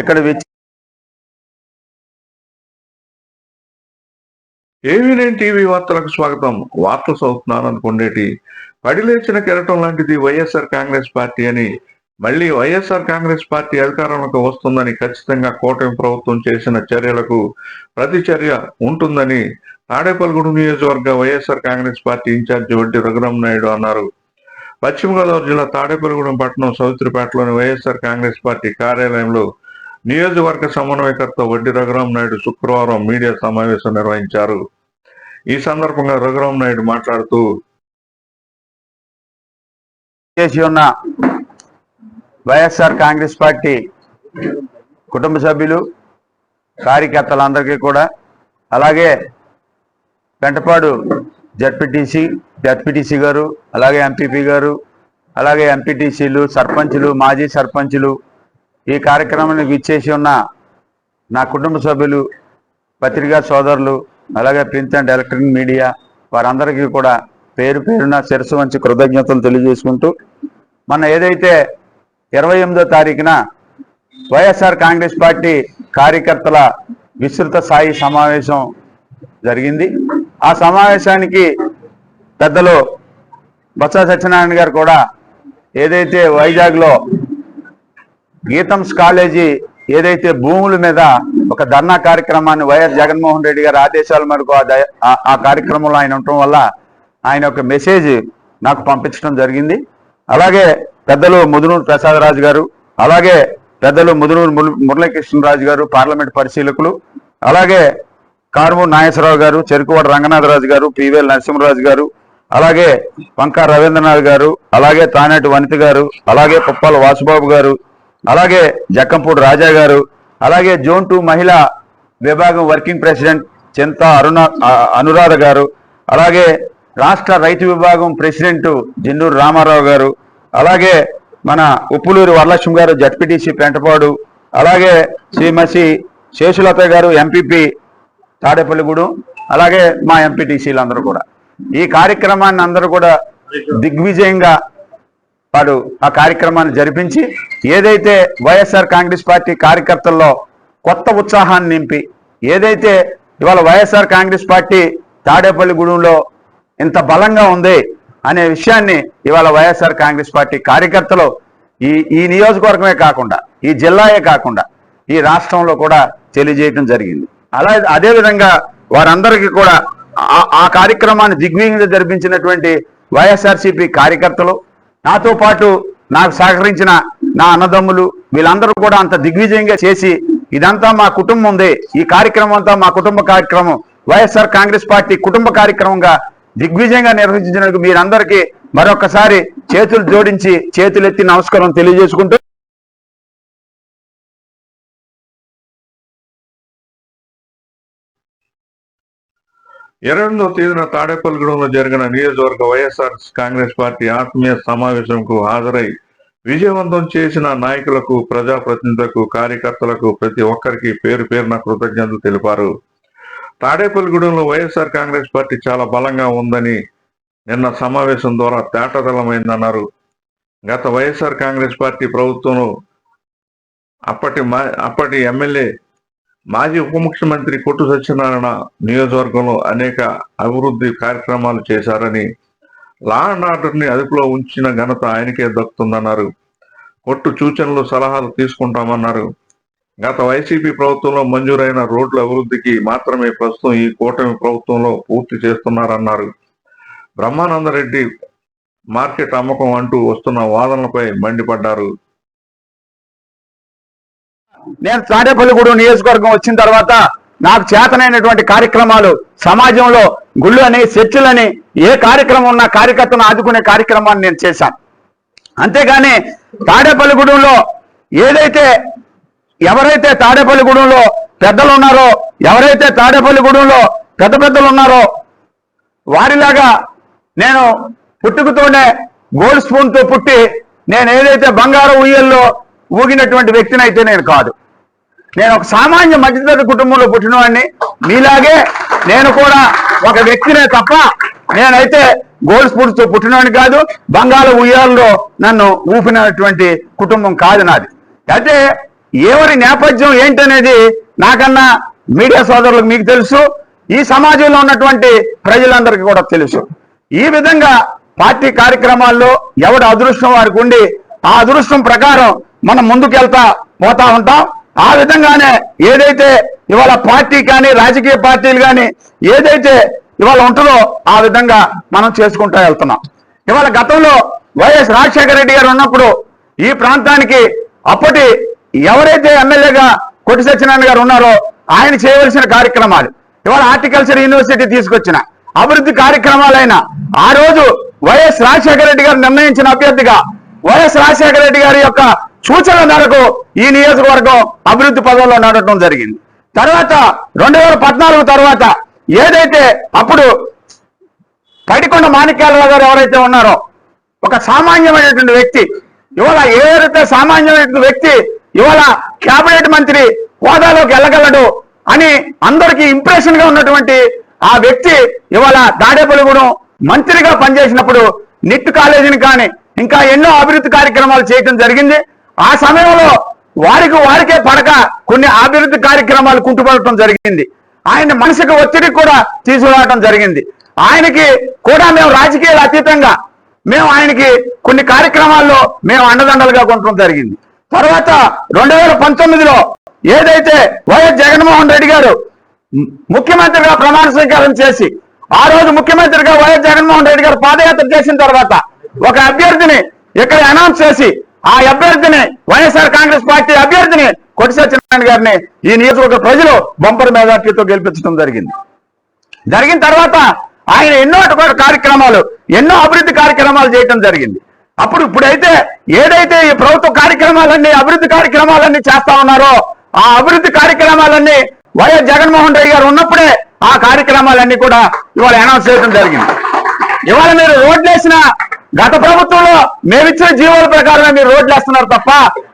ఎక్కడ విచ్చి ఏవీ టీవీ వార్తలకు స్వాగతం. వార్తలు చదువుతున్నాను అనుకునేటి పడిలేచిన కెరటం లాంటిది వైఎస్ఆర్ కాంగ్రెస్ పార్టీ అని. మళ్ళీ వైఎస్ఆర్ కాంగ్రెస్ పార్టీ అధికారంలోకి వస్తుందని ఖచ్చితంగా కూటమి ప్రభుత్వం చేసిన చర్యలకు ప్రతిచర్య ఉంటుందని తాడేపల్లిగూడెం నియోజకవర్గ వైఎస్ఆర్ కాంగ్రెస్ పార్టీ ఇన్ఛార్జి వడ్డి రఘురాం నాయుడు అన్నారు. పశ్చిమ గోదావరి జిల్లా తాడేపల్లిగూడెం పట్టణం సౌత్రిపేటలోని వైఎస్ఆర్ కాంగ్రెస్ పార్టీ కార్యాలయంలో నియోజకవర్గ సమన్వయకర్త వడ్డీ రఘురాం నాయుడు శుక్రవారం మీడియా సమావేశం నిర్వహించారు. ఈ సందర్భంగా రఘురాం నాయుడు మాట్లాడుతూ చేసి ఉన్న వైఎస్ఆర్ కాంగ్రెస్ పార్టీ కుటుంబ సభ్యులు కార్యకర్తలందరికీ కూడా అలాగే పెంటపాడు జడ్పీటీసీ జడ్పీటీసీ గారు అలాగే ఎంపీపీ గారు అలాగే ఎంపీటీసీలు సర్పంచులు మాజీ సర్పంచులు ఈ కార్యక్రమాన్ని విచ్చేసి ఉన్న నా కుటుంబ సభ్యులు పత్రికా సోదరులు అలాగే ప్రింట్ అండ్ ఎలక్ట్రానిక్ మీడియా వారందరికీ కూడా పేరు పేరున శిరసు వంచి కృతజ్ఞతలు తెలియజేసుకుంటూ మన ఏదైతే ఇరవై ఎనిమిదో తారీఖున వైఎస్ఆర్ కాంగ్రెస్ పార్టీ కార్యకర్తల విస్తృత స్థాయి సమావేశం జరిగింది. ఆ సమావేశానికి పెద్దలు బొత్స సత్యనారాయణ గారు కూడా ఏదైతే వైజాగ్లో గీతంస్ కాలేజీ ఏదైతే భూముల మీద ఒక ధర్నా కార్యక్రమాన్ని వైఎస్ జగన్మోహన్ రెడ్డి గారి ఆదేశాల మేరకు ఆ ఆ- కార్యక్రమంలో ఆయన ఉండటం వల్ల ఆయన ఒక మెసేజ్ నాకు పంపించడం జరిగింది. అలాగే పెద్దలు ముదునూరు ప్రసాదరాజు గారు అలాగే పెద్దలు ముదునూరు మురళీకృష్ణరాజు గారు పార్లమెంట్ పరిశీలకులు అలాగే కారుమూరు నాగేశ్వరరావు గారు చెరుకువాడ రంగనాథరాజు గారు పివేల్ నరసింహరాజు గారు అలాగే పంకా రవీంద్రనాథ్ గారు అలాగే తానేటి వనిత గారు అలాగే కుప్పాల వాసుబాబు గారు అలాగే జక్కంపూడి రాజా గారు అలాగే జోన్ టూ మహిళా విభాగం వర్కింగ్ ప్రెసిడెంట్ చింత అరుణ అనురాధ గారు అలాగే రాష్ట్ర రైతు విభాగం ప్రెసిడెంట్ జిన్నూరు రామారావు గారు అలాగే మన ఉప్పులూరు వరలక్ష్మి గారు జడ్పీటీసీ పెంటపాడు అలాగే శ్రీమసి శేషులత గారు ఎంపీపీ తాడేపల్లిగూడెం అలాగే మా ఎంపీటీసీలు అందరూ కూడా. ఈ కార్యక్రమాన్ని అందరూ కూడా దిగ్విజయంగా వాడు ఆ కార్యక్రమాన్ని జరిపించి ఏదైతే వైఎస్ఆర్ కాంగ్రెస్ పార్టీ కార్యకర్తల్లో కొత్త ఉత్సాహాన్ని నింపి ఏదైతే ఇవాళ వైఎస్ఆర్ కాంగ్రెస్ పార్టీ తాడేపల్లిగూడెంలో ఇంత బలంగా ఉంది అనే విషయాన్ని ఇవాళ వైఎస్ఆర్ కాంగ్రెస్ పార్టీ కార్యకర్తలు ఈ ఈ నియోజకవర్గమే కాకుండా ఈ జిల్లాయే కాకుండా ఈ రాష్ట్రంలో కూడా తెలియజేయటం జరిగింది. అలా అదేవిధంగా వారందరికీ కూడా ఆ- ఆ కార్యక్రమాన్ని దిగ్విజయంగా జరిపించినటువంటి వైఎస్ఆర్సీపీ కార్యకర్తలు నాతో పాటు నాకు సహకరించిన నా అన్నదమ్ములు వీళ్ళందరూ కూడా అంత దిగ్విజయంగా చేసి ఇదంతా మా కుటుంబం ఉంది. ఈ కార్యక్రమం అంతా మా కుటుంబ కార్యక్రమం. వైఎస్ఆర్ కాంగ్రెస్ పార్టీ కుటుంబ కార్యక్రమంగా దిగ్విజయంగా నిర్వహించినందుకు మీరందరికీ మరొకసారి చేతులు జోడించి చేతులెత్తి నమస్కారం తెలియజేసుకుంటూ ఇరవై తేదీన తాడేపల్లిగూడెంలో జరిగిన నియోజకవర్గ వైఎస్ఆర్ కాంగ్రెస్ పార్టీ ఆత్మీయ సమావేశంకు హాజరై విజయవంతం చేసిన నాయకులకు ప్రజాప్రతినిధులకు కార్యకర్తలకు ప్రతి ఒక్కరికి పేరు పేరున కృతజ్ఞతలు తెలిపారు. తాడేపల్లిగూడెంలో వైఎస్ఆర్ కాంగ్రెస్ పార్టీ చాలా బలంగా ఉందని నిన్న సమావేశం ద్వారా తేటదలమైందన్నారు గత వైఎస్ఆర్ కాంగ్రెస్ పార్టీ ప్రభుత్వంలో అప్పటి మా అప్పటి ఎమ్మెల్యే మాజీ ఉప ముఖ్యమంత్రి కొట్టు సత్యనారాయణ నియోజకవర్గంలో అనేక అభివృద్ధి కార్యక్రమాలు చేశారని లా అండ్ ఆర్డర్ని అదుపులో ఉంచిన ఘనత ఆయనకే దక్కుతుందన్నారు. కొట్టు సూచనలు సలహాలు తీసుకుంటామన్నారు. గత వైసీపీ ప్రభుత్వంలో మంజూరైన రోడ్ల అభివృద్ధికి మాత్రమే ప్రస్తుతం ఈ కూటమి ప్రభుత్వంలో పూర్తి చేస్తున్నారన్నారు. బ్రహ్మానందరెడ్డి మార్కెట్ అమ్మకం అంటూ వస్తున్న వాదనలపై మండిపడ్డారు. నేను తాడేపల్లిగూడెం నియోజకవర్గం వచ్చిన తర్వాత నాకు చేతనైనటువంటి కార్యక్రమాలు సమాజంలో గుళ్ళని చర్చిలని ఏ కార్యక్రమం ఉన్నా కార్యకర్తను ఆదుకునే కార్యక్రమాన్ని నేను చేశాను. అంతేగాని తాడేపల్లిగూడెంలో ఏదైతే ఎవరైతే తాడేపల్లిగూడెంలో పెద్దలు ఉన్నారో ఎవరైతే తాడేపల్లిగూడెంలో పెద్ద పెద్దలు ఉన్నారో వారిలాగా నేను పుట్టుకతోనే గోల్డ్ స్పూన్తో పుట్టి నేను ఏదైతే బంగారు ఉయ్యల్లో ఊగినటువంటి వ్యక్తిని అయితే నేను కాదు. నేను ఒక సామాన్య మధ్యతరగతి కుటుంబంలో పుట్టినవాడిని. మీలాగే నేను కూడా ఒక వ్యక్తినే తప్ప నేనైతే గోల్డ్ స్పూన్స్ పుట్టినవాడిని కాదు. బంగాళ ఉయ్యాలలో నన్ను ఊపినటువంటి కుటుంబం కాదు నాది. అయితే ఎవరి నేపథ్యం ఏంటనేది నాకన్నా మీడియా సోదరులకు మీకు తెలుసు. ఈ సమాజంలో ఉన్నటువంటి ప్రజలందరికీ కూడా తెలుసు. ఈ విధంగా పార్టీ కార్యక్రమాల్లో ఎవడు అదృష్టం వారికి ఉండి ఆ అదృష్టం ప్రకారం మనం ముందుకెళ్తా పోతా ఉంటాం. ఆ విధంగానే ఏదైతే ఇవాళ పార్టీ కానీ రాజకీయ పార్టీలు కానీ ఏదైతే ఇవాళ ఉంటుందో ఆ విధంగా మనం చేసుకుంటూ వెళ్తున్నాం. ఇవాళ గతంలో వైఎస్ రాజశేఖర రెడ్డి గారు ఉన్నప్పుడు ఈ ప్రాంతానికి అప్పటి ఎవరైతే ఎమ్మెల్యేగా కొట్టి సత్యనారాయణ గారు ఉన్నారో ఆయన చేయవలసిన కార్యక్రమాలు. ఇవాళ హార్టికల్చర్ యూనివర్సిటీ తీసుకొచ్చిన అభివృద్ధి కార్యక్రమాలైన ఆ రోజు వైఎస్ రాజశేఖర రెడ్డి గారు నిర్ణయించిన అభ్యర్థిగా వైఎస్ రాజశేఖర రెడ్డి గారి యొక్క సూచన మేరకు ఈ నియోజకవర్గం అభివృద్ధి పదవుల్లో నడటం జరిగింది. తర్వాత రెండు వేల పద్నాలుగు తర్వాత ఏదైతే అప్పుడు పడికొండ మాణిక్యాలరావు గారు ఎవరైతే ఉన్నారో ఒక సామాన్యమైనటువంటి వ్యక్తి ఇవాళ ఏదైతే సామాన్యమైనటువంటి వ్యక్తి ఇవాళ కేబినెట్ మంత్రి హోదాలోకి వెళ్ళగలడు అని అందరికీ ఇంప్రెషన్గా ఉన్నటువంటి ఆ వ్యక్తి ఇవాళ దాడేపల్లిగూడెం మంత్రిగా పనిచేసినప్పుడు నిట్ కాలేజీని కానీ ఇంకా ఎన్నో అభివృద్ధి కార్యక్రమాలు చేయటం జరిగింది. ఆ సమయంలో వారికి వారికే పడక కొన్ని అభివృద్ధి కార్యక్రమాలు కుంటుపడటం జరిగింది. ఆయన మనసుకు ఒత్తిడి కూడా తీసుకురావటం జరిగింది. ఆయనకి కూడా మేము రాజకీయాలు అతీతంగా మేము ఆయనకి కొన్ని కార్యక్రమాల్లో మేము అండదండలుగా కొనడం జరిగింది. తర్వాత రెండు వేల పంతొమ్మిదిలో ఏదైతే వైఎస్ జగన్మోహన్ రెడ్డి గారు ముఖ్యమంత్రిగా ప్రమాణ స్వీకారం చేసి ఆ రోజు ముఖ్యమంత్రిగా వైఎస్ జగన్మోహన్ రెడ్డి గారు పాదయాత్ర చేసిన తర్వాత ఒక అభ్యర్థిని ఇక్కడ అనౌన్స్ చేసి ఆ అభ్యర్థిని వైఎస్ఆర్ కాంగ్రెస్ పార్టీ అభ్యర్థిని కొట్టి సత్యనారాయణ గారిని ఈ నియోజకవర్గ ప్రజలు బంపర్ మెజార్టీతో గెలిపించడం జరిగింది. జరిగిన తర్వాత ఆయన ఎన్నో కార్యక్రమాలు ఎన్నో అభివృద్ధి కార్యక్రమాలు చేయటం జరిగింది. అప్పుడు ఇప్పుడైతే ఏదైతే ఈ ప్రభుత్వ కార్యక్రమాలన్నీ అభివృద్ధి కార్యక్రమాలన్నీ చేస్తా ఉన్నారో ఆ అభివృద్ధి కార్యక్రమాలన్నీ వైఎస్ జగన్మోహన్ రెడ్డి గారు ఉన్నప్పుడే ఆ కార్యక్రమాలన్నీ కూడా ఇవాళ అనౌన్స్ చేయడం జరిగింది. ఇవాళ మీరు రోడ్లు వేసిన గత ప్రభుత్వంలో మేమిచ్చిన జీవోల ప్రకారమే మీరు రోడ్లు వేస్తున్నారు తప్ప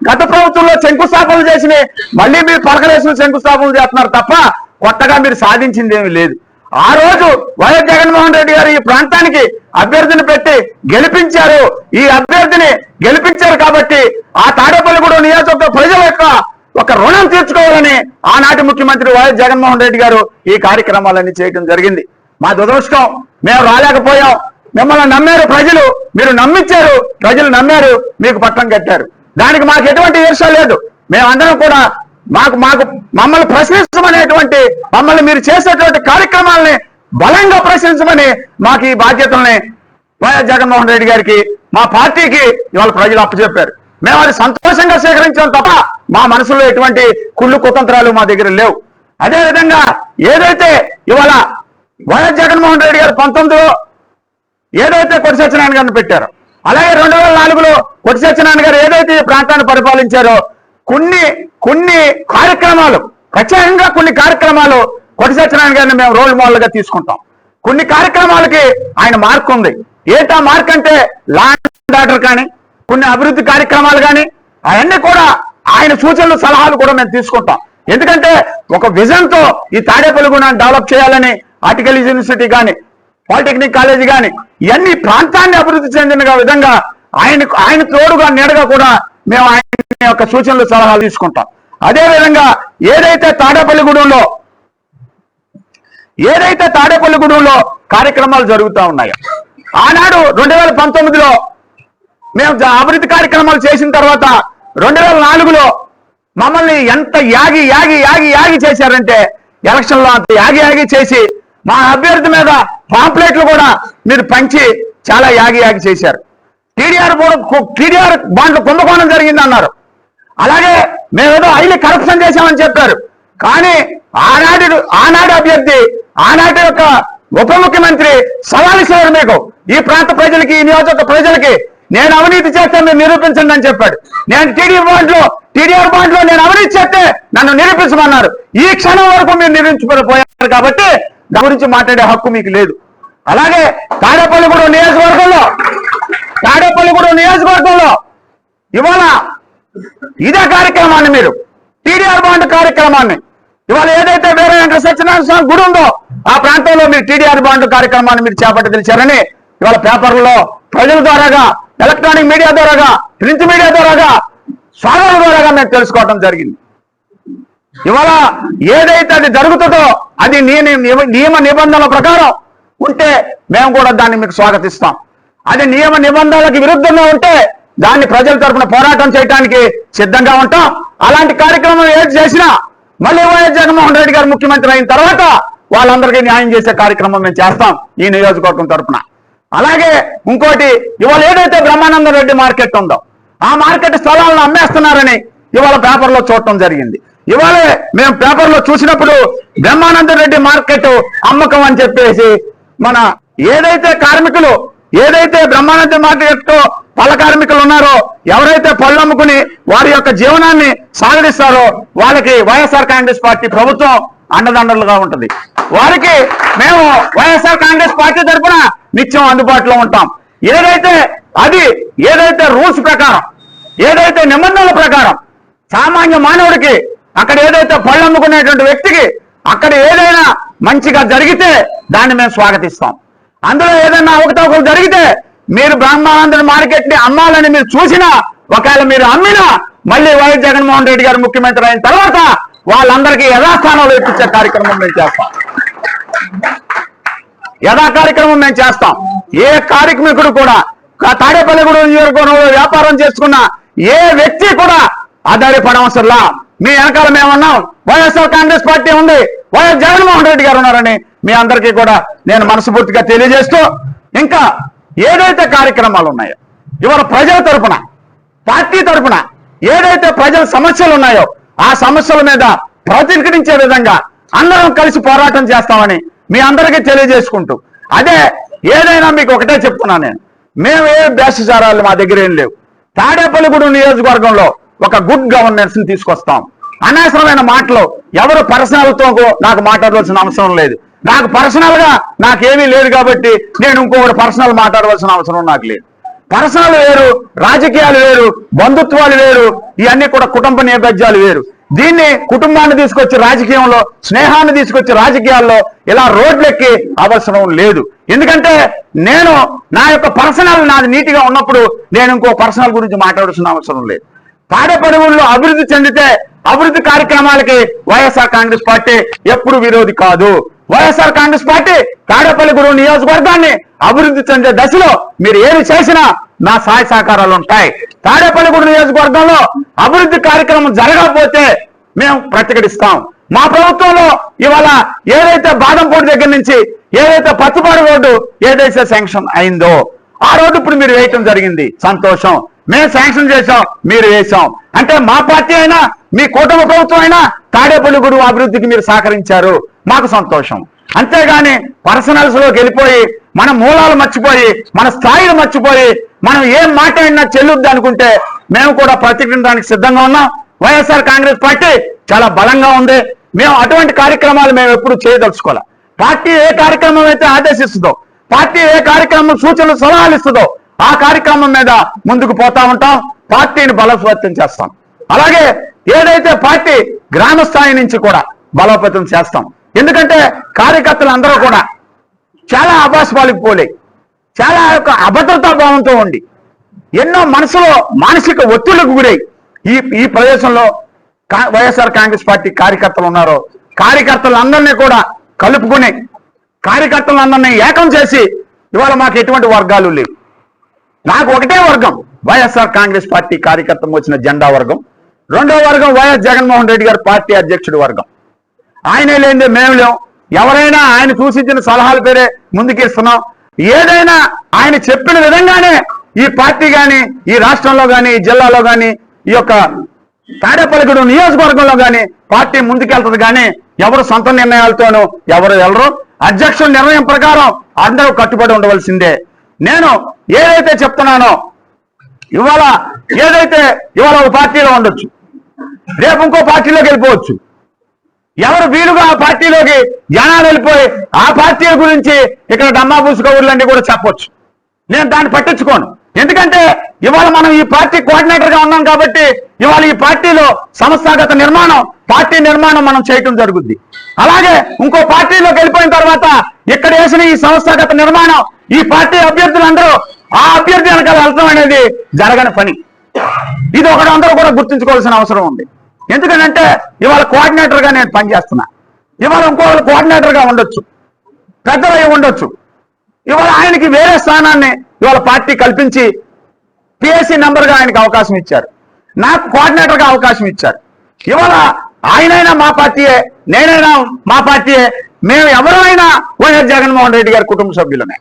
గత ప్రభుత్వంలో శంకుస్థాపనలు చేసిన మళ్ళీ మీరు పలకలేసిన శంకుస్థాపనలు చేస్తున్నారు తప్ప కొత్తగా మీరు సాధించింది ఏమీ లేదు. ఆ రోజు వైఎస్ జగన్మోహన్ రెడ్డి గారు ఈ ప్రాంతానికి అభ్యర్థిని పెట్టి గెలిపించారు. ఈ అభ్యర్థిని గెలిపించారు కాబట్టి ఆ తాడేపల్లిగూడెం నియోజకవర్గ ప్రజల యొక్క ఒక రుణం తీర్చుకోవాలని ఆనాటి ముఖ్యమంత్రి వైఎస్ జగన్మోహన్ రెడ్డి గారు ఈ కార్యక్రమాలన్నీ చేయడం జరిగింది. మా దురదృష్టం మేము రాలేకపోయాం. మిమ్మల్ని నమ్మారు ప్రజలు. మీరు నమ్మించారు ప్రజలు నమ్మారు. మీకు పట్టం కట్టారు. దానికి మాకు ఎటువంటి ఈర్ష లేదు. మేమందరం కూడా మాకు మాకు మమ్మల్ని ప్రశ్నించమనేటువంటి మమ్మల్ని మీరు చేసేటువంటి కార్యక్రమాలని బలంగా ప్రశ్నించమని మాకు ఈ బాధ్యతల్ని వైఎస్ జగన్మోహన్ రెడ్డి గారికి మా పార్టీకి ఇవాళ ప్రజలు అప్పచెప్పారు. మేము అది సంతోషంగా స్వీకరించాం తప్ప మా మనసులో ఎటువంటి కుళ్ళు కుతంత్రాలు మా దగ్గర లేవు. అదే విధంగా ఏదైతే ఇవాళ వైఎస్ జగన్మోహన్ రెడ్డి గారు పంతొమ్మిదిలో ఏదైతే కొట్టి సత్యనారాయణ గారిని పెట్టారో అలాగే రెండు వేల నాలుగులో కొట్టి సత్యనారాయణ గారు ఏదైతే ఈ ప్రాంతాన్ని పరిపాలించారో కొన్ని కొన్ని కార్యక్రమాలు ప్రత్యేకంగా కొన్ని కార్యక్రమాలు కొట్టి సత్యనారాయణ గారిని మేము రోల్ మోడల్గా తీసుకుంటాం. కొన్ని కార్యక్రమాలకి ఆయన మార్క్ ఉంది. ఏంటా మార్క్ అంటే లాండ్ ఆర్డర్ కానీ కొన్ని అభివృద్ధి కార్యక్రమాలు కానీ అవన్నీ కూడా ఆయన సూచనలు సలహాలు కూడా మేము తీసుకుంటాం. ఎందుకంటే ఒక విజన్తో ఈ తాడేపల్లిగూడని డెవలప్ చేయాలని ఆర్టికల్ యూనివర్సిటీ కానీ పాలిటెక్నిక్ కాలేజీ కానీ ఇవన్నీ ప్రాంతాన్ని అభివృద్ధి చెందిన విధంగా ఆయన ఆయన తోడుగా నీడగా కూడా మేము ఆయన యొక్క సూచనలు సలహాలు తీసుకుంటాం. అదే విధంగా ఏదైతే తాడేపల్లిగూడెంలో ఏదైతే తాడేపల్లిగూడెంలో కార్యక్రమాలు జరుగుతూ ఉన్నాయో ఆనాడు రెండు వేల పంతొమ్మిదిలో మేము అభివృద్ధి కార్యక్రమాలు చేసిన తర్వాత రెండు వేల నాలుగులో మమ్మల్ని ఎంత యాగి యాగి యాగి యాగి చేశారంటే ఎలక్షన్లో అంత యాగి యాగి చేసి మా అభ్యర్థి మీద పాంప్లెట్లు కూడా మీరు పంచి చాలా యాగి యాగి చేశారు. టీడీఆర్ టీడీఆర్ బాండ్లు కుంభకోణం జరిగింది అన్నారు అలాగే మేమేదో హైలీ కరప్షన్ చేశామని చెప్పారు. కానీ ఆనాటి ఆనాటి అభ్యర్థి ఆనాటి యొక్క ఉప ముఖ్యమంత్రి సవాల్ ఇచ్చారు మీకు. ఈ ప్రాంత ప్రజలకి ఈ నియోజక ప్రజలకి నేను అవినీతి చేస్తే మీరు నిరూపించండి అని చెప్పాడు. నేను టీడీ బాండ్లో టీడీఆర్ బాండ్లో నేను అవినీతి చేస్తే నన్ను నిరూపించమన్నారు. ఈ క్షణం వరకు మీరు నిరూపించబడిపోయారు కాబట్టి దాని గురించి మాట్లాడే హక్కు మీకు లేదు. అలాగే తాడేపల్లిగూడెం నియోజకవర్గంలో తాడేపల్లిగూడెం నియోజకవర్గంలో ఇవాళ ఇదే కార్యక్రమాన్ని మీరు టీడీఆర్ బాండ్ కార్యక్రమాన్ని ఇవాళ ఏదైతే వేరే సత్యనారాయణ స్వామి గుడి ఉందో ఆ ప్రాంతంలో మీరు టీడీఆర్ బాండ్ కార్యక్రమాన్ని మీరు చేపట్టి తెలిచారని ఇవాళ పేపర్లో ప్రజల ద్వారాగా ఎలక్ట్రానిక్ మీడియా ద్వారాగా ప్రింట్ మీడియా ద్వారాగా స్వాగతం ద్వారా మేము తెలుసుకోవడం జరిగింది. ఇవాళ ఏదైతే అది జరుగుతుందో అది నేను నియమ నియమ నిబంధనల ప్రకారం ఉంటే మేము కూడా దాన్ని మీకు స్వాగతిస్తాం. అది నియమ నిబంధనలకు విరుద్ధంగా ఉంటే దాన్ని ప్రజల తరపున పోరాటం చేయడానికి సిద్ధంగా ఉంటాం. అలాంటి కార్యక్రమం ఏది చేసినా మళ్ళీ వైఎస్ జగన్మోహన్ రెడ్డి గారు ముఖ్యమంత్రి అయిన తర్వాత వాళ్ళందరికీ న్యాయం చేసే కార్యక్రమం మేము చేస్తాం ఈ నియోజకవర్గం తరఫున అలాగే ఇంకోటి ఇవాళ ఏదైతే బ్రహ్మానంద రెడ్డి మార్కెట్ ఉందో ఆ మార్కెట్ స్థలాలను అమ్మేస్తున్నారని ఇవాళ పేపర్లో చూడటం జరిగింది. ఇవాళ మేము పేపర్లో చూసినప్పుడు బ్రహ్మానంద రెడ్డి మార్కెట్ అమ్మకం అని చెప్పేసి మన ఏదైతే కార్మికులు ఏదైతే బ్రహ్మానంద మార్కెట్ పళ్ళ కార్మికులు ఉన్నారో ఎవరైతే పళ్ళు అమ్ముకుని వారి యొక్క జీవనాన్ని సాగరిస్తారో వాళ్ళకి వైఎస్ఆర్ కాంగ్రెస్ పార్టీ ప్రభుత్వం అండదండలుగా ఉంటుంది. వారికి మేము వైఎస్ఆర్ కాంగ్రెస్ పార్టీ తరఫున నిత్యం అందుబాటులో ఉంటాం. ఏదైతే అది ఏదైతే రూల్స్ ప్రకారం ఏదైతే నిబంధనల ప్రకారం సామాన్య మానవుడికి అక్కడ ఏదైతే పళ్ళు అమ్ముకునేటువంటి వ్యక్తికి అక్కడ ఏదైనా మంచిగా జరిగితే దాన్ని మేము స్వాగతిస్తాం. అందులో ఏదైనా అవకతవకలు జరిగితే మీరు బ్రహ్మానంద మార్కెట్ని అమ్మాలని మీరు చూసినా ఒకవేళ మీరు అమ్మినా మళ్ళీ వైఎస్ జగన్మోహన్ రెడ్డి గారు ముఖ్యమంత్రి అయిన తర్వాత వాళ్ళందరికీ యథాస్థానంలో ఇప్పించే కార్యక్రమం మేము చేస్తాం. యథా కార్యక్రమం మేము చేస్తాం. ఏ కార్యక్రమకుడు కూడా కా- నియోజకవర్గంలో వ్యాపారం చేసుకున్న ఏ వ్యక్తి కూడా ఆధారపడవసరంలా మీ వెనకాల మేము ఉన్నాం వైఎస్ఆర్ కాంగ్రెస్ పార్టీ ఉంది. వైఎస్ జగన్మోహన్ రెడ్డి గారు ఉన్నారని మీ అందరికీ కూడా నేను మనస్ఫూర్తిగా తెలియజేస్తూ ఇంకా ఏదైతే కార్యక్రమాలు ఉన్నాయో ఇవాళ ప్రజల తరపున పార్టీ తరపున ఏదైతే ప్రజల సమస్యలు ఉన్నాయో ఆ సమస్యల మీద ప్రతిఘటించే విధంగా అందరం కలిసి పోరాటం చేస్తామని మీ అందరికీ తెలియజేసుకుంటూ అదే ఏదైనా మీకు ఒకటే చెప్తున్నాను నేను. మేము ఏ భ్రష్టాచారాలు మా దగ్గర ఏం లేవు. తాడేపల్లిగూడెం నియోజకవర్గంలో ఒక గుడ్ గవర్నెన్స్ని తీసుకొస్తాం. అనవసరమైన మాటలు ఎవరు పర్సనల్తో నాకు మాట్లాడవలసిన అవసరం లేదు. నాకు పర్సనల్గా నాకేమీ లేదు కాబట్టి నేను ఇంకొకటి పర్సనల్ మాట్లాడవలసిన అవసరం నాకు లేదు. పర్సనల్ వేరు రాజకీయాలు వేరు బంధుత్వాలు వేరు ఇవన్నీ కూడా కుటుంబ నేపథ్యాలు వేరు. దీన్ని కుటుంబాన్ని తీసుకొచ్చి రాజకీయంలో స్నేహాన్ని తీసుకొచ్చి రాజకీయాల్లో ఇలా రోడ్లెక్కి అవసరం లేదు. ఎందుకంటే నేను నా యొక్క పర్సనల్ నాది నీటిగా ఉన్నప్పుడు నేను ఇంకో పర్సనల్ గురించి మాట్లాడాల్సిన అవసరం లేదు. పాడపడవుల్లో అభివృద్ధి చెందితే అభివృద్ధి కార్యక్రమాలకి వైఎస్ఆర్ కాంగ్రెస్ పార్టీ ఎప్పుడు విరోధి కాదు. వైఎస్ఆర్ కాంగ్రెస్ పార్టీ తాడేపల్లిగూడెం నియోజకవర్గాన్ని అభివృద్ధి చెందే దశలో మీరు ఏమి చేసినా నా సహాయ సహకారాలు ఉంటాయి. తాడేపల్లిగూడెం నియోజకవర్గంలో అభివృద్ధి కార్యక్రమం జరగకపోతే మేము ప్రతిఘటిస్తాం. మా ప్రభుత్వంలో ఇవాళ ఏదైతే బాదంపూడి దగ్గర నుంచి ఏదైతే పత్తిపాడు రోడ్డు ఏదైతే శాంక్షన్ అయిందో ఆ రోడ్డు ఇప్పుడు మీరు వేయటం జరిగింది. సంతోషం. మేము శాంక్షన్ చేశాం మీరు వేశాం. అంటే మా పార్టీ అయినా మీ కూటమి ప్రభుత్వం అయినా తాడేపల్లిగూడు అభివృద్ధికి మీరు సహకరించారు. మాకు సంతోషం. అంతేగాని పర్సనల్స్లోకి వెళ్ళిపోయి మన మూలాలు మర్చిపోయి మన స్థాయిలు మర్చిపోయి మనం ఏం మాట అయినా చెల్లుద్ది అనుకుంటే మేము కూడా ప్రతిఘటించడానికి సిద్ధంగా ఉన్నాం. వైఎస్ఆర్ కాంగ్రెస్ పార్టీ చాలా బలంగా ఉంది. మేము అటువంటి కార్యక్రమాలు మేము ఎప్పుడు చేయదలుచుకోవాలి పార్టీ ఏ కార్యక్రమం అయితే ఆదేశిస్తుందో పార్టీ ఏ కార్యక్రమం సూచనలు సలహాలు ఇస్తుందో ఆ కార్యక్రమం మీద ముందుకు పోతా ఉంటాం. పార్టీని బలోపేతం చేస్తాం. అలాగే ఏదైతే పార్టీ గ్రామ స్థాయి నుంచి కూడా బలోపేతం చేస్తాం. ఎందుకంటే కార్యకర్తలు అందరూ కూడా చాలా అభాస్పాలకు పోలే. చాలా యొక్క అభద్రతా భావంతో ఉండి ఎన్నో మనసులో మానసిక ఒత్తిళ్ళకు గురై ఈ ఈ ప్రదేశంలో కా- వైఎస్ఆర్ కాంగ్రెస్ పార్టీ కార్యకర్తలు ఉన్నారో కార్యకర్తలందరినీ కూడా కలుపుకుని కార్యకర్తలందరినీ ఏకం చేసి ఇవాళ మాకు ఎటువంటి వర్గాలు లేవు. నాకు ఒకటే వర్గం. వైఎస్ఆర్ కాంగ్రెస్ పార్టీ కార్యకర్త వచ్చిన జెండా వర్గం. రెండో వర్గం వైఎస్ జగన్మోహన్ రెడ్డి గారు పార్టీ అధ్యక్షుడి వర్గం. ఆయనే లేనిదే మేము లేం. ఎవరైనా ఆయన సూచించిన సలహాల పేరే ముందుకేస్తున్నాం. ఏదైనా ఆయన చెప్పిన విధంగానే ఈ పార్టీ కానీ ఈ రాష్ట్రంలో కానీ ఈ జిల్లాలో కానీ ఈ యొక్క తాడేపల్లిగూడెం నియోజకవర్గంలో కానీ పార్టీ ముందుకెళ్తుంది కానీ ఎవరు సొంత నిర్ణయాలతోనూ ఎవరు వెళ్ళరు. అధ్యక్షుడి నిర్ణయం ప్రకారం అందరూ కట్టుబడి ఉండవలసిందే. నేను ఏదైతే చెప్తున్నానో ఇవాళ ఏదైతే ఇవాళ ఒక పార్టీలో ఉండొచ్చు రేపు ఇంకో పార్టీలోకి వెళ్ళిపోవచ్చు. ఎవరు వీలుగా ఆ పార్టీలోకి జనాలు వెళ్ళిపోయి ఆ పార్టీల గురించి ఇక్కడ డమ్మాబూసు కబుర్లన్నీ కూడా చెప్పొచ్చు. నేను దాన్ని పట్టించుకోను. ఎందుకంటే ఇవాళ మనం ఈ పార్టీ కోఆర్డినేటర్గా ఉన్నాం కాబట్టి ఇవాళ ఈ పార్టీలో సంస్థాగత నిర్మాణం పార్టీ నిర్మాణం మనం చేయటం జరుగుద్ది. అలాగే ఇంకో పార్టీలోకి వెళ్ళిపోయిన తర్వాత ఇక్కడ వేసిన ఈ సంస్థాగత నిర్మాణం ఈ పార్టీ అభ్యర్థులందరూ ఆ అభ్యర్థి వెనకాల వెళ్తాం అనేది జరగని పని. ఇది ఒకటి అందరూ కూడా గుర్తుంచుకోవాల్సిన అవసరం ఉంది. ఎందుకంటే ఇవాళ కోఆర్డినేటర్గా నేను పనిచేస్తున్నా. ఇవాళ ఇంకో కోఆర్డినేటర్గా ఉండొచ్చు. పెద్దలు ఉండొచ్చు. ఇవాళ ఆయనకి వేరే స్థానాన్ని ఇవాళ పార్టీ కల్పించి పిఎస్సి గా ఆయనకి అవకాశం ఇచ్చారు. నాకు కోఆర్డినేటర్గా అవకాశం ఇచ్చారు. ఇవాళ ఆయనైనా మా పార్టీయే నేనైనా మా పార్టీయే మేము ఎవరైనా వైఎస్ జగన్మోహన్ రెడ్డి గారి కుటుంబ సభ్యులమే.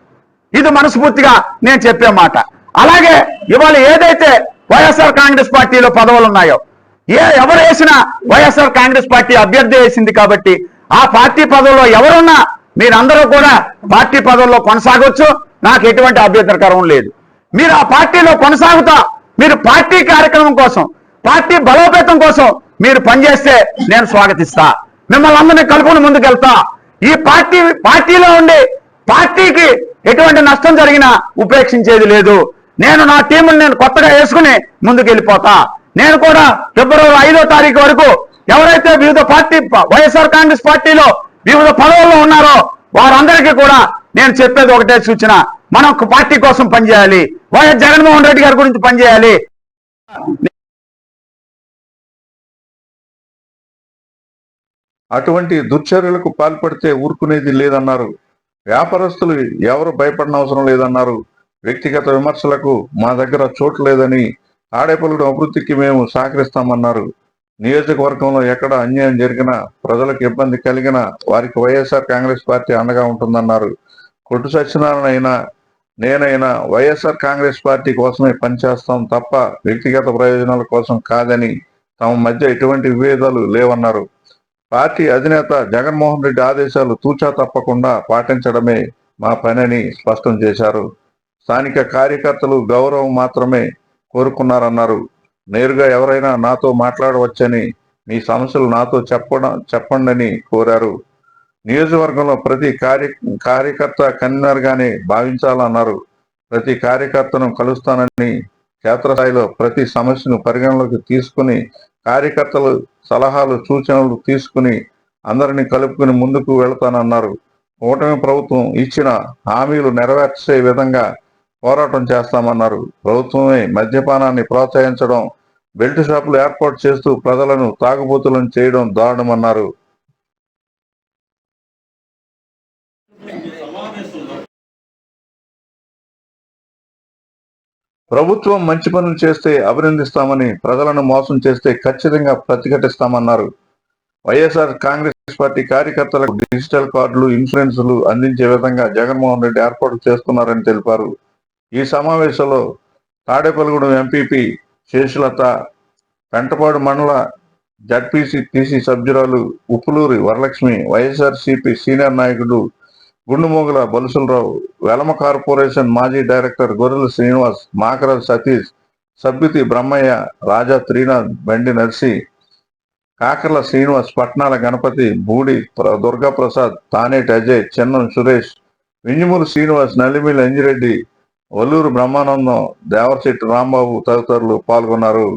ఇది మనస్ఫూర్తిగా నేను చెప్పే మాట. అలాగే ఇవాళ ఏదైతే వైఎస్ఆర్ కాంగ్రెస్ పార్టీలో పదవులు ఉన్నాయో ఏ ఎవరు వేసినా వైఎస్ఆర్ కాంగ్రెస్ పార్టీ అభ్యర్థి వేసింది కాబట్టి ఆ పార్టీ పదవుల్లో ఎవరున్నా మీరందరూ కూడా పార్టీ పదవుల్లో కొనసాగొచ్చు. నాకు ఎటువంటి అభ్యంతరకరం లేదు. మీరు ఆ పార్టీలో కొనసాగుతా మీరు పార్టీ కార్యక్రమం కోసం పార్టీ బలోపేతం కోసం మీరు పనిచేస్తే నేను స్వాగతిస్తా. మిమ్మల్ని అందరినీ కలుపుకుని ముందుకెళ్తా. ఈ పార్టీ పార్టీలో ఉండి పార్టీకి ఎటువంటి నష్టం జరిగినా ఉపేక్షించేది లేదు. నేను నా టీముని నేను కొత్తగా వేసుకుని ముందుకు వెళ్ళిపోతా నేను కూడా ఫిబ్రవరి ఐదో తారీఖు వరకు ఎవరైతే వివిధ పార్టీ వైఎస్ఆర్ కాంగ్రెస్ పార్టీలో వివిధ పదవుల్లో ఉన్నారో వారందరికీ కూడా నేను చెప్పేది ఒకటే సూచన. మనం ఒక పార్టీ కోసం పనిచేయాలి. వైఎస్ జగన్మోహన్ రెడ్డి గారి గురించి పనిచేయాలి. అటువంటి దుశ్చర్యలకు పాల్పడితే ఊరుకునేది లేదన్నారు. వ్యాపారస్తులు ఎవరు భయపడిన అవసరం లేదన్నారు. వ్యక్తిగత విమర్శలకు మా దగ్గర చోటు లేదని ఆడేపల్లుడు అభివృద్ధికి మేము సహకరిస్తామన్నారు. నియోజకవర్గంలో ఎక్కడ అన్యాయం జరిగినా ప్రజలకు ఇబ్బంది కలిగినా వారికి వైఎస్ఆర్ కాంగ్రెస్ పార్టీ అండగా ఉంటుందన్నారు. కొట్టు సత్యనారాయణ అయినా నేనైనా వైఎస్ఆర్ కాంగ్రెస్ పార్టీ కోసమే పనిచేస్తాం తప్ప వ్యక్తిగత ప్రయోజనాల కోసం కాదని తమ మధ్య ఎటువంటి విభేదాలు లేవన్నారు. పార్టీ అధినేత జగన్మోహన్ రెడ్డి ఆదేశాలు తూచా తప్పకుండా పాటించడమే మా పనిని స్పష్టం చేశారు. స్థానిక కార్యకర్తలు గౌరవం మాత్రమే కోరుకున్నారన్నారు. నేరుగా ఎవరైనా నాతో మాట్లాడవచ్చని మీ సమస్యలు నాతో చెప్పడం చెప్పండి కోరారు. నియోజకవర్గంలో ప్రతి కార్య కార్యకర్త కన్వీనర్గానే భావించాలన్నారు. ప్రతి కార్యకర్తను కలుస్తానని క్షేత్రస్థాయిలో ప్రతి సమస్యను పరిగణలోకి తీసుకుని కార్యకర్తలు సలహాలు సూచనలు తీసుకుని అందరినీ కలుపుకుని ముందుకు వెళతానన్నారు. కూటమి ప్రభుత్వం ఇచ్చిన హామీలు నెరవేర్చే విధంగా పోరాటం చేస్తామన్నారు. ప్రభుత్వమే మద్యపానాన్ని ప్రోత్సహించడం బెల్ట్ షాపులు ఏర్పాటు చేస్తూ ప్రజలను తాగుబోతులను చేయడం దారుణమన్నారు. ప్రభుత్వం మంచి పనులు చేస్తే అభినందిస్తామని ప్రజలను మోసం చేస్తే ఖచ్చితంగా ప్రతిఘటిస్తామన్నారు. వైఎస్ఆర్ కాంగ్రెస్ పార్టీ కార్యకర్తలకు డిజిటల్ కార్డులు ఇన్సూరెన్సులు అందించే విధంగా జగన్మోహన్ రెడ్డి ఏర్పాటు చేస్తున్నారని తెలిపారు. ఈ సమావేశంలో తాడేపల్లిగూడెం ఎంపీపీ శేషులత పెంటపాడు మండల జడ్పీసీ టీసీ సభ్యురాలు ఉప్పులూరి వరలక్ష్మి వైఎస్ఆర్సీపీ సీనియర్ నాయకుడు గుండుమోగుల బలుసులరావు వెలమ కార్పొరేషన్ మాజీ డైరెక్టర్ గొర్రెల శ్రీనివాస్ మాకర సతీష్ సభ్యుతి బ్రహ్మయ్య రాజా త్రీనాథ్ బండి నర్సి కాకర్ల శ్రీనివాస్ పట్నాల గణపతి బూడి దుర్గాప్రసాద్ తానేటి అజయ్ చెన్నం సురేష్ వింజమూరు శ్రీనివాస్ నల్లిమిల్లి అంజిరెడ్డి వల్లూరు బ్రహ్మానందం దేవరశెట్టి రాంబాబు తదితరులు పాల్గొన్నారు.